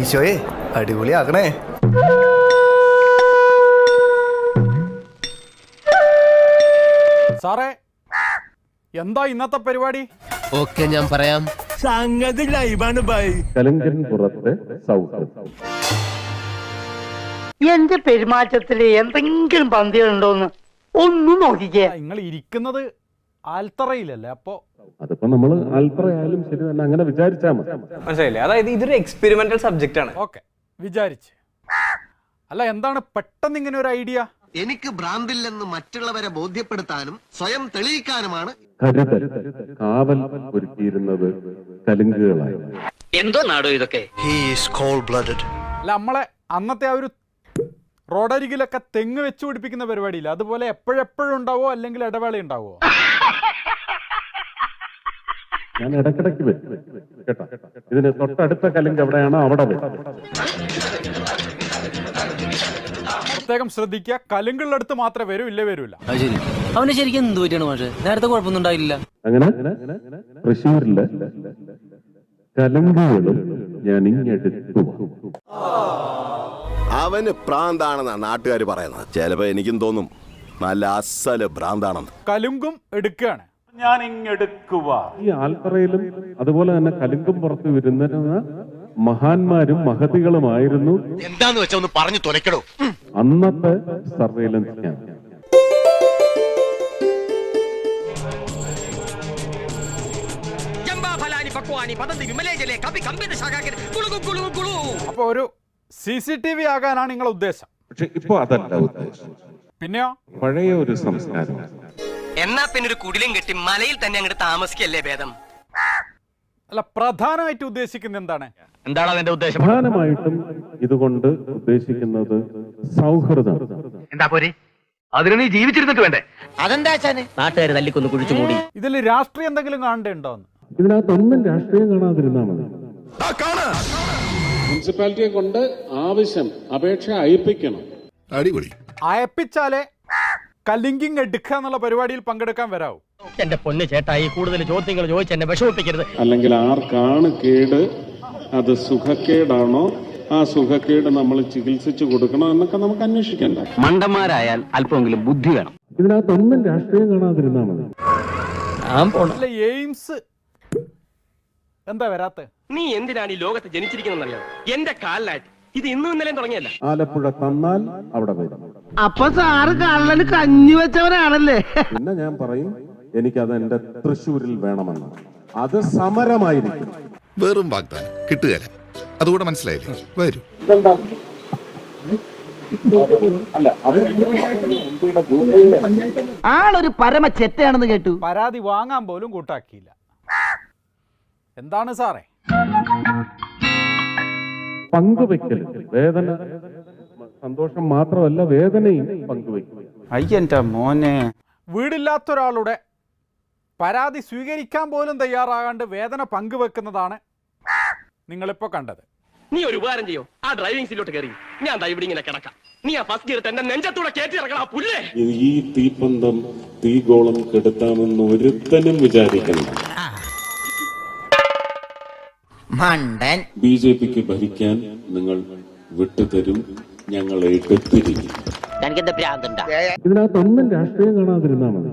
ഈശോയെ അടിപൊളിയാക്കണേ. സാറേ എന്താ ഇന്നത്തെ പരിപാടി? ഓക്കെ ഞാൻ പറയാം. കലുങ്കൻ പുറത്തെ സൗത്ത്. എന്റെ പെരുമാറ്റത്തിൽ എന്തെങ്കിലും പന്തികളുണ്ടോന്ന് ഒന്നും നോക്കിക്കേ. നിങ്ങൾ ഇരിക്കുന്നത് ആൽത്തറയിലല്ലേ? അപ്പോ അതിപ്പോ നമ്മൾ അല്പറയാലും ശരി തന്നെ അങ്ങനെ വിചാരിച്ചാൽ മതി. മനസ്സിലായില്ലേ? അതായത് ഇതൊരു എക്സ്പെരിമെന്റൽ സബ്ജക്റ്റ് ആണ്. ഓക്കെ വിചാരിച്ച്. അല്ല എന്താണ് പെട്ടെന്ന് ഇങ്ങനെ ഒരു ഐഡിയ? എനിക്ക് ഭ്രാന്തില്ലെന്ന് മറ്റുള്ളവരെ ബോധ്യപ്പെടുത്താനും സ്വയം തെളിയിക്കാനുമാണ് കരുതൽ കാവൽ ഒരുക്കിയിരുന്നത് കലുങ്കുകളായി. എന്തോ നാടോ ഇതൊക്കെ? അല്ല നമ്മളെ അന്നത്തെ ആ ഒരു റോഡരികിലൊക്കെ തെങ്ങ് വെച്ച് പിടിപ്പിക്കുന്ന പരിപാടിയില്ല? അതുപോലെ എപ്പോഴെപ്പോഴും ഉണ്ടാവോ? അല്ലെങ്കിൽ ഇടവേള ഉണ്ടാവോ? ഞാൻ ഇടക്കിടക്ക് വരും. കേട്ടോ? ഇതിന് തൊട്ടടുത്ത കലിംഗ് എവിടെയാണോ അവിടെ വരും. പ്രത്യേകം ശ്രദ്ധിക്കുക. കലുങ്കുള്ള അടുത്ത് മാത്രമേ വരൂ ഇല്ലേ വരൂല. അവന് ശരിക്കും എന്ത് പറ്റിയാണ് മാഷെ? നേരത്തെ കുഴപ്പമൊന്നും ഉണ്ടായില്ല. അങ്ങനെ തൃശ്ശൂരിൽ കലങ്കുകളും ഞാൻ ഇങ്ങെടുത്തു അവന് പ്രാന്താണെന്നാണ് നാട്ടുകാർ പറയുന്നത്. ചിലപ്പോ എനിക്കും തോന്നും. നല്ല അസൽ ഭ്രാന്താണെന്ന്. കലുങ്കും എടുക്കുകയാണ്. ഈ ആൽത്തറയിലും അതുപോലെ തന്നെ കലുങ്കും പുറത്ത് വരുന്ന മഹാന്മാരും മഹതികളുമായിരുന്നു. എന്താന്ന് വെച്ചാ ഒന്ന് പറഞ്ഞു തുലക്കടോ അന്നത്തെ സർവേലൻസ് ക്യാമ്പ് അപ്പൊ ഒരു സി സി ടി വി ആകാനാണ് നിങ്ങളുടെ ഉദ്ദേശം. പക്ഷെ ഇപ്പൊ അതല്ല ഉദ്ദേശം. പിന്നെയോ? പഴയ ഒരു സംസ്കാരം. എന്നാ പിന്നെ ഒരു കുടിലും കെട്ടി മലയിൽ തന്നെ അങ്ങോട്ട് താമസിക്കല്ലേ ഭേദം? അല്ല പ്രധാനമായിട്ട് ഉദ്ദേശിക്കുന്നത് എന്താണ്? എന്താണ് അതിന്റെ ഉദ്ദേശം? പ്രധാനമായിട്ടും ഇതുകൊണ്ട് ഉദ്ദേശിക്കുന്നത് സൗഹൃദം. എന്താ പോരെ? അതിന് നീ ജീവിച്ചിരുന്നിട്ട് വേണ്ടേ? അതെന്താ നാട്ടുകാർ തല്ലിക്കൊന്ന് കുഴിച്ചു മൂടി. ഇതിൽ രാഷ്ട്രീയം എന്തെങ്കിലും കാണണ്ടേണ്ടോന്ന് ഇതിനകത്തൊന്നും രാഷ്ട്രീയം കാണാതിരുന്നാ മതി. മുനിസിപ്പാലിറ്റിയെ കൊണ്ട് ആവശ്യം അപേക്ഷ അയപ്പിക്കണം. അടിപൊളി. അയപ്പിച്ചാലേ കലിങ്കിങ് എടുക്കുക എന്നുള്ള പരിപാടിയിൽ പങ്കെടുക്കാൻ വരാവൂ. എന്റെ പൊന്ന് ഈ കൂടുതൽ ചോദ്യങ്ങൾ ചോദിച്ച് എന്നെ വിഷമിപ്പിക്കരുത്. അല്ലെങ്കിൽ ആർക്കാണ് കേട്? അത് സുഖക്കേടാണോ? ആ സുഖക്കേട് നമ്മൾ ചികിത്സിച്ചു കൊടുക്കണോ എന്നൊക്കെ നമുക്ക് അന്വേഷിക്കണ്ട. മണ്ടന്മാരായാൽ അല്പമെങ്കിലും ബുദ്ധി വേണം. ഇതിനകത്തൊന്നും രാഷ്ട്രീയം കാണാതിരുന്നാ മതി. അല്ല എയിംസ് എന്താ വരാത്ത? നീ എന്തിനാണ് ഈ ലോകത്ത് ജനിച്ചിരിക്കുന്നത് എന്റെ കാലിലായിട്ട് ഇത് ഇന്നും ഇന്നലെയും തുടങ്ങിയല്ല ആലപ്പുഴ തന്നാൽ അവിടെ വരും അപ്പൊ സാറ് കള്ളന് കഞ്ഞി വെച്ചവനാണല്ലേ? പിന്നെ ഞാൻ പറയും എനിക്കത് എന്റെ തൃശ്ശൂരിൽ വേണമെന്ന്. അത് സമരമായിരിക്കും. വെറും വാഗ്ദാനം. കിട്ടുകയല്ല അതുകൂടെ മനസ്സിലായില്ലേ? വരൂ. ആളൊരു പരമ ചെറ്റയാണെന്ന് കേട്ടു. പരാതി വാങ്ങാൻ പോലും കൂട്ടാക്കിയില്ല. എന്താണ് സാറേ? പങ്കുവെക്കൽ വേദന സന്തോഷം മാത്രമല്ല വേദനയും പങ്കുവെക്കും അയ്യന്റെ മോനെ. വീടില്ലാത്ത ഒരാളുടെ പരാതി സ്വീകരിക്കാൻ പോലും തയ്യാറാകാണ്ട് വേദന പങ്കുവെക്കുന്നതാണ് നിങ്ങളിപ്പോ കണ്ടത്. നീ ഒരു ഉപകാരം ചെയ്യോ? ആ ഡ്രൈവിംഗ് സീറ്റിലോട്ട് കയറി ഞാൻ ദാ ഇവിടെ ഇങ്ങനെ കിടക്കാം. നീ ആ ഫസ്റ്റ് ഗിയർ തന്നെ നെഞ്ചത്തൂടെ കയറ്റി ഇറക്കണം ആ പുല്ലേ? ഈ തീപ്പന്തം തീഗോളം കെടുത്താമെന്ന് ഒരുത്തനും വിചാരിക്കണം മണ്ടൻ. ബി ജെ പിക്ക് ഭരിക്കാൻ നിങ്ങൾ വിട്ടുതരും. എനിക്കെന്താ ഭ്രാന്തുണ്ടാ? ഇതിനകത്തൊന്നും രാഷ്ട്രീയം കാണാതിരുന്നാൽ മതി.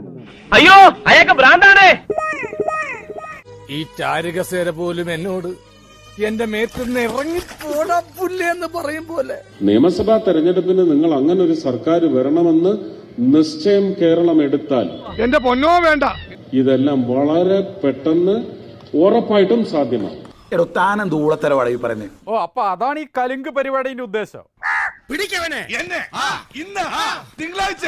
അയ്യോ അയാൾക്ക് ഭ്രാന്താണ്. ഈ ചാരുകസേര പോലും എന്നോട് എന്റെ മേത്തുനിന്ന് ഇറങ്ങി പോടാ പുല്ലേ എന്ന് പറയും പോലെ. നിയമസഭാ തെരഞ്ഞെടുപ്പിന് നിങ്ങൾ അങ്ങനെ ഒരു സർക്കാർ വരണമെന്ന് നിശ്ചയം കേരളം എടുത്താൽ എന്റെ പൊന്നോ വേണ്ട. ഇതെല്ലാം വളരെ പെട്ടെന്ന് ഉറപ്പായിട്ടും സാധ്യമാണ് എടോ താനെന്ത് ഊളത്തരവാടാ ഈ പറയുന്നത് ഓ അപ്പൊ അതാണ് ഈ കലുങ്ക് പരിപാടിന്റെ ഉദ്ദേശം. പിടിക്കവനെ എന്നെ ഇന്ന് തിങ്കളാഴ്ച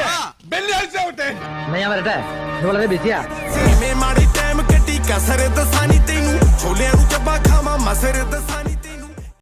വെള്ളിയാഴ്ച ആവട്ടെ ഞാൻ വരട്ടെ വളരെ ബിസിയാ സിനിമ മാടി ടൈം കെട്ടി കസരത്ത് സാനി തേനു ചോലേ റുക്കബ ഖാമ മസരത്ത് സാനി